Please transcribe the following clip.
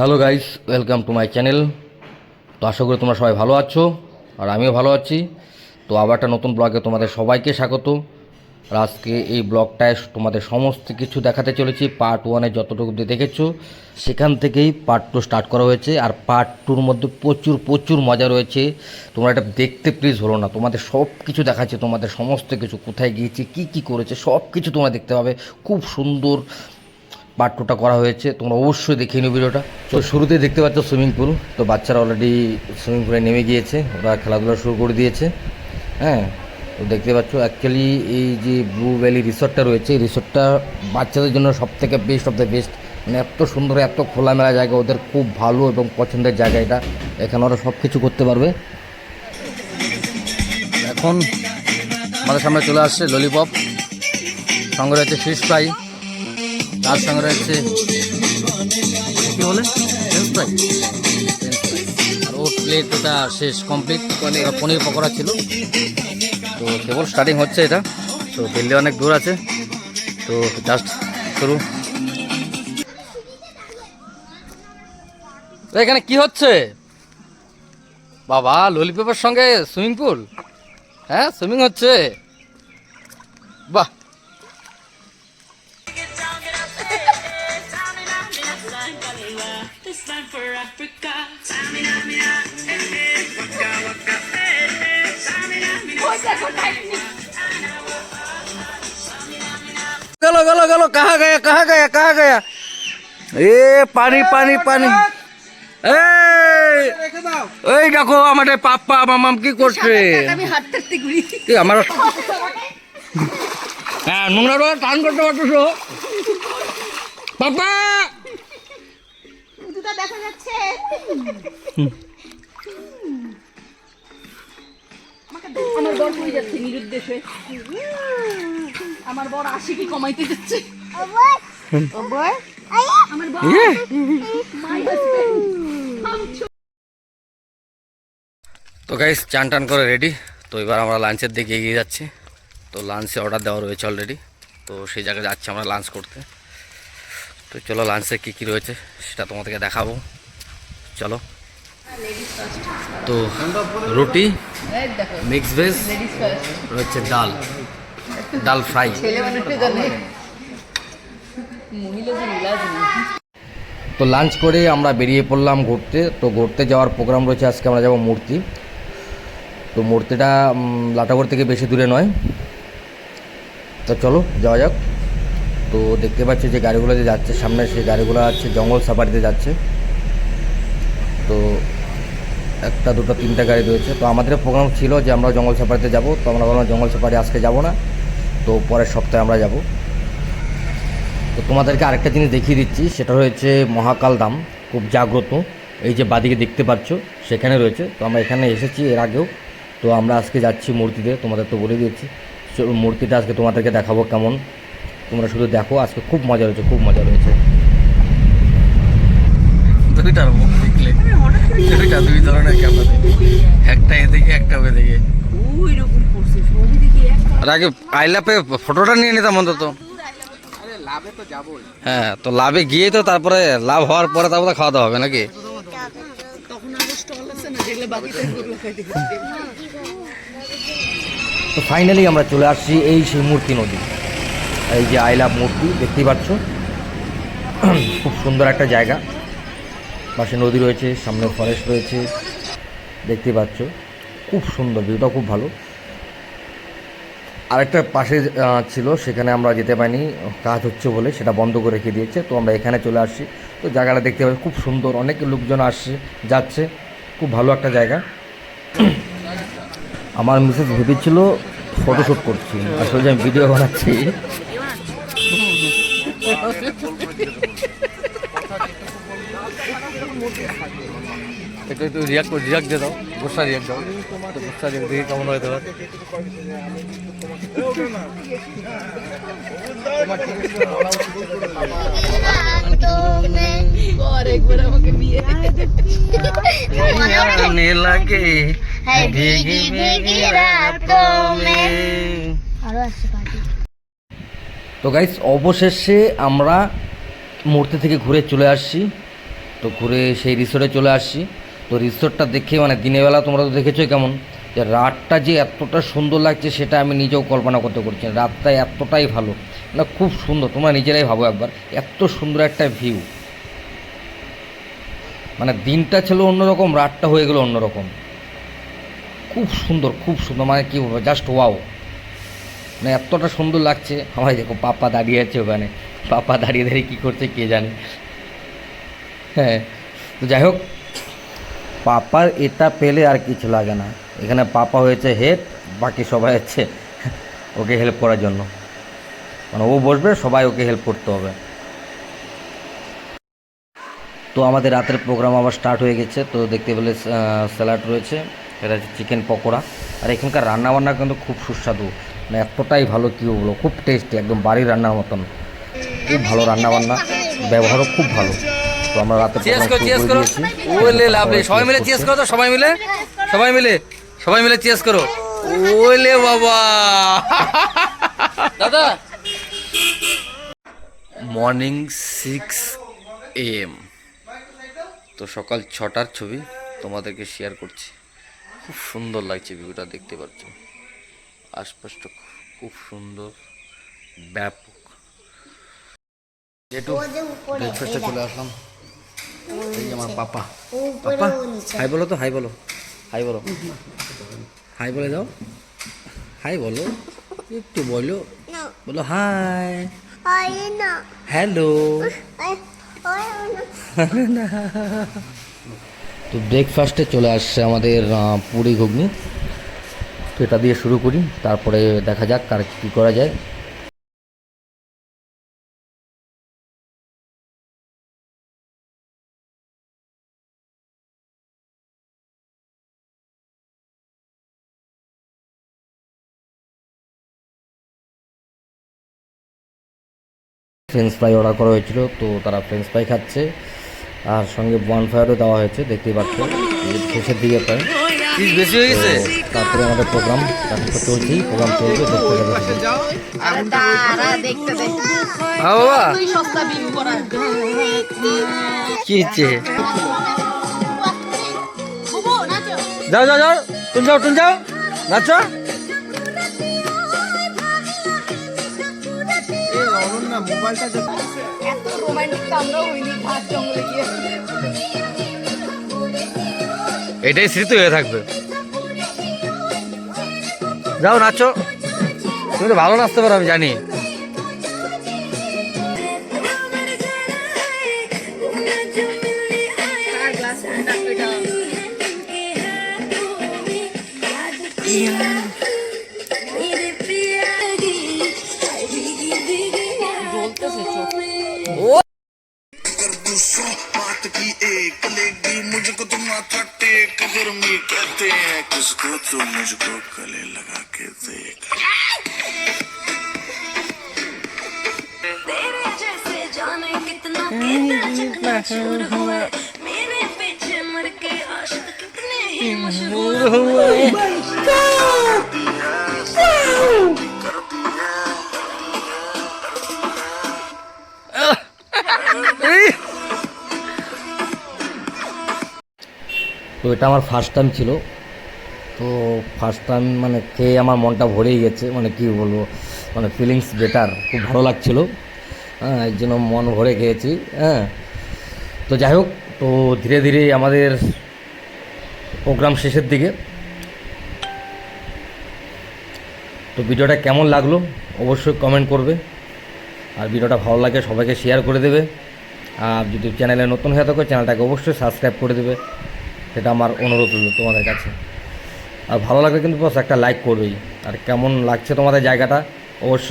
Hello guys welcome to my channel তো আশা করি তোমরা সবাই ভালো আছো, আর আমিও ভালো আছি। তো আবার একটা নতুন ব্লগে তোমাদের সবাইকে স্বাগত। আর আজকে এই ব্লগটায় তোমাদের সমস্ত কিছু দেখাতে চলেছি। পার্ট ওয়ানে যতটুকু দেখেছ, সেখান থেকেই পার্ট টু স্টার্ট করা হয়েছে। আর পার্ট টুর মধ্যে প্রচুর প্রচুর মজা রয়েছে। তোমরা এটা দেখতে প্লিজ হলো না। তোমাদের সব কিছু দেখাচ্ছে। তোমাদের সমস্ত কিছু, কোথায় গিয়েছে, কি কি করেছে সব কিছু তোমরা দেখতে পাবে। খুব সুন্দর পার্ট করা হয়েছে, তোমরা অবশ্যই দেখে নিও ভিডিওটা। তো শুরুতে দেখতে পাচ্ছ সুইমিং পুল। তো বাচ্চারা অলরেডি সুইমিং পুলে নেমে গিয়েছে, ওরা খেলাধুলা শুরু করে দিয়েছে। হ্যাঁ তো দেখতে পাচ্ছ অ্যাকচুয়ালি এই যে ব্লু ভ্যালি রিসর্টটা রয়েছে, এই রিসর্টটা বাচ্চাদের জন্য সব থেকে বেস্ট অফ দ্য বেস্ট মানে এত সুন্দর, এত খোলামেলা জায়গা, ওদের খুব ভালো এবং পছন্দের জায়গা এটা। এখানে ওরা সব কিছু করতে পারবে। এখন আমাদের সামনে চলে আসছে ললিপপ সঙ্গে রয়েছে ফিশ ফ্রাই তার সঙ্গে রয়েছে কি বলে? ফ্রেঞ্চ আর ওর প্লেট ওটা শেষ কমপ্লিট পনির পকোড়া ছিল। তো কেবল স্টার্টিং হচ্ছে এটা। তো দিল্লি অনেক দূর আছে। তো জাস্ট শুরু। এখানে কি হচ্ছে? বাবা ললিপপের সঙ্গে সুইমিং পুল হ্যাঁ সুইমিং হচ্ছে। বাহ। गलो गलो गलो कहा गया कहा गया कहा गया এ পানি পানি পানি এই এই দেখো আমাদের পাপ্পা মামাম কি করছে আমি হাঁটতে হাঁটতে ঘুরি কি আমার হ্যাঁ নোংরা রোড টান করতে পারছো পাপ্পা দুটা দেখা যাচ্ছে আমার বর কই যাচ্ছে নিরুদ্দেশ আমার আশিকি কমাইতে যাচ্ছে। আমার বর ইয়ে। মাই হাজবেন্ড তো গাইস চান টান করে রেডি তো এবার আমরা লাঞ্চের দিকে এগিয়ে যাচ্ছি। তো লাঞ্চে অর্ডার দেওয়া রয়েছে অলরেডি তো সেই জায়গায় যাচ্ছি আমরা লাঞ্চ করতে। তো চলো লাঞ্চে কী কী রয়েছে সেটা তোমাদেরকে দেখাবো। চলো। তো রুটি মিক্স ভেজ রয়েছে ডাল। ডাল ফ্রাই। তো লাঞ্চ করে আমরা বেরিয়ে পড়লাম ঘুরতে। তো ঘুরতে যাওয়ার প্রোগ্রাম রয়েছে আজকে আমরা যাব মূর্তি। তো মূর্তিটা উম, লাটাগড় থেকে বেশি দূরে নয়। তো চলো যাওয়া যাক। তো দেখতে পাচ্ছি যে গাড়িগুলো যে যাচ্ছে সামনে সেই গাড়িগুলো আছে জঙ্গল সাফারিতে যাচ্ছে। তো একটা দুটো তিনটা গাড়ি রয়েছে। তো আমাদের প্রোগ্রাম ছিল যে আমরা জঙ্গল সাফারিতে যাব। তো আমরা ভাবলাম জঙ্গল সাফারি আজকে যাব না। তো পরের সপ্তাহে আমরা যাব। তো তোমাদেরকে আরেকটা জিনিস দেখিয়ে দিচ্ছি সেটা হয়েছে মহাকাল ধাম খুব জাগ্রত। এই যে বাদিকে দেখতে পাচ্ছ সেখানে রয়েছে। তো আমরা এখানে এসেছি এর আগেও। তো আমরা আজকে যাচ্ছি মূর্তিতে তোমাদের তো বলে দিয়েছি। মূর্তিটা আজকে তোমাদেরকে দেখাবো কেমন। তোমরা শুধু দেখো আজকে খুব মজা রয়েছে খুব মজা রয়েছে। দুইটার মুখ দেখলে দুইটা দুই ধরনের ক্যামেরা একটা এদিকে একটা ওদিকে ওই রকম করছে সবই দেখি এক আর আগে আইলাপে ফটোটা নিয়ে নিতাম অন্তত। হ্যাঁ তো লাভে গিয়ে তো তারপরে লাভ হওয়ার পরে তারপরে খাওয়া দাওয়া হবে নাকি? তখন আরও স্টল আছে না যেগুলো বাকি থাকবে খাইতে তো ফাইনালি আমরা চলে আসছি এই সেই মূর্তি নদী। এই যে আই লাভ মূর্তি দেখতেই পাচ্ছ। খুব সুন্দর একটা জায়গা। পাশে নদী রয়েছে সামনে ফরেস্ট রয়েছে। দেখতেই পাচ্ছ। খুব সুন্দর ভিউটা খুব ভালো। আরেকটা পাশে ছিল, সেখানে আমরা যেতে পারিনি। কাজ হচ্ছে বলে সেটা বন্ধ করে রেখে দিয়েছে। তো আমরা এখানে চলে আসছি। তো জায়গাটা দেখতে পাচ্ছি, খুব সুন্দর। অনেক লোকজন আসছে, যাচ্ছে। খুব ভালো একটা জায়গা। আমার মিসেস ভেবেছিল ফটোশ্যুট করছি। আসলে আমি ভিডিও বানাচ্ছি। একটু একটু রিয়াক্ট রিয়াক্ট দিয়ে দাও। গোসা রিয়াক্ট দাও। গোসা রিয়াক্ট দেখে কেমন হয়তো আর তো গাইস অবশেষে আমরা মূর্তি থেকে ঘুরে চলে আসছি। তো ঘুরে সেই রিসোর্টে চলে আসছি। তো রিসোর্টটা দেখে মানে দিনের বেলা তোমরা তো দেখেছ কেমন। যে রাতটা যে এতটা সুন্দর লাগছে সেটা আমি নিজেও কল্পনা করতে করছি রাতটা এতটাই ভালো। না, খুব সুন্দর। তোমরা নিজেরাই ভাবো একবার। এত সুন্দর একটা ভিউ মানে দিনটা ছিল অন্যরকম, রাতটা হয়ে গেলো অন্যরকম। খুব সুন্দর খুব সুন্দর। মানে কী বলব? জাস্ট ওয়াও মানে এতটা সুন্দর লাগছে। আমার দেখো, পাপা দাঁড়িয়ে আছে ওখানে। পাপা দাঁড়িয়ে দাঁড়িয়ে কী করছে কে জানে? হ্যাঁ। তো যাই হোক, পাপার এটা পেলে আর কিছু লাগে না। এখানে পাপা হয়েছে হেড বাকি সবাই হচ্ছে ওকে হেল্প করার জন্য। মানে ও বসবে সবাই ওকে হেল্প করতে হবে। তো আমাদের রাতের প্রোগ্রাম আবার স্টার্ট হয়ে গেছে। তো দেখতে পেলে স্যালাড রয়েছে এটা হচ্ছে চিকেন পকোড়া। আর এখানকার রান্নাবান্না কিন্তু খুব সুস্বাদু। মানে এতটাই ভালো কী বলব খুব টেস্টি একদম বাড়ির রান্নার মতন। খুব ভালো রান্নাবান্না ব্যবহারও খুব ভালো। তো আমরা রাতে সবাই মিলে সবাই মিলে? সবাই মিলে? সবাই মিলে চেস করো। ওলে বাবা। দাদা। মর্নিং সিক্স এম তো সকাল ছটার ছবি তোমাদেরকে শেয়ার করছি। খুব সুন্দর লাগছে ভিউটা দেখতে পাচ্ছ। আশপাশটা খুব সুন্দর ব্যাপক। যেটু ব্রেকফাস্টে চলে আসলাম। এই যে আমার পাপা। পাপা হাই বলো তো হাই বলো। হাই বলো। হাই বলে দাও। হাই বলো। একটু বলো। বলো হাই। হ্যালো। তো ব্রেকফাস্টে চলে আসছে আমাদের পুরি ঘুগনি। তো এটা দিয়ে শুরু করি। তারপরে দেখা যাক কার কী করা যায়। ফ্রেঞ্চ ফ্রাই অর্ডার করা হয়েছিল তো তারা ফ্রেঞ্চ ফ্রাই খাচ্ছে। আর সঙ্গে বন ফায়ারও দেওয়া হয়েছে দেখতেই পাচ্ছ শেষের দিকে প্রায়। বেশি হয়ে গেছে? তারপরে আমাদের প্রোগ্রাম তারপর তো চলছেই প্রোগ্রাম চলছে দেখতে যাবে হ্যাঁ কি হচ্ছে? যাও যাও যাও। তুমি যাও তুমি যাও। নাচো। এত রোমান্টিক তো আমরাও হইনি ঘাট জঙ্গলে গিয়ে। এটাই স্মৃতি হয়ে থাকবে। যাও নাচো। তুমি তো ভালো নাচতে পারো আমি জানি। बात की एक लेगी मुझको तुम माथा टेक गर्मी कहते हैं किसको तुम मुझको गले लगा के देख? तेरे जाने कितना कितना चिकना चूर हुए मेरे पीछे मर के आशिक कितने ही मशहूर हुए এটা আমার ফার্স্ট টাইম ছিল। তো ফার্স্ট টাইম মানে খেয়ে আমার মনটা ভরেই গেছে। মানে কি বলব মানে ফিলিংস বেটার খুব ভালো লাগছিল। হ্যাঁ এই জন্য মন ভরে খেয়েছি। হ্যাঁ তো যাই হোক, তো ধীরে ধীরে আমাদের প্রোগ্রাম শেষের দিকে। তো ভিডিওটা কেমন লাগল অবশ্যই কমেন্ট করবে। আর ভিডিওটা ভালো লাগে সবাইকে শেয়ার করে দেবে। আর যদি চ্যানেলে নতুন হয়ে থাকো চ্যানেলটাকে অবশ্যই সাবস্ক্রাইব করে দেবে। সেটা আমার অনুরোধ হলো তোমাদের কাছে। আর ভালো লাগলে কিন্তু বস একটা লাইক করবেই। আর কেমন লাগছে তোমাদের জায়গাটা, অবশ্যই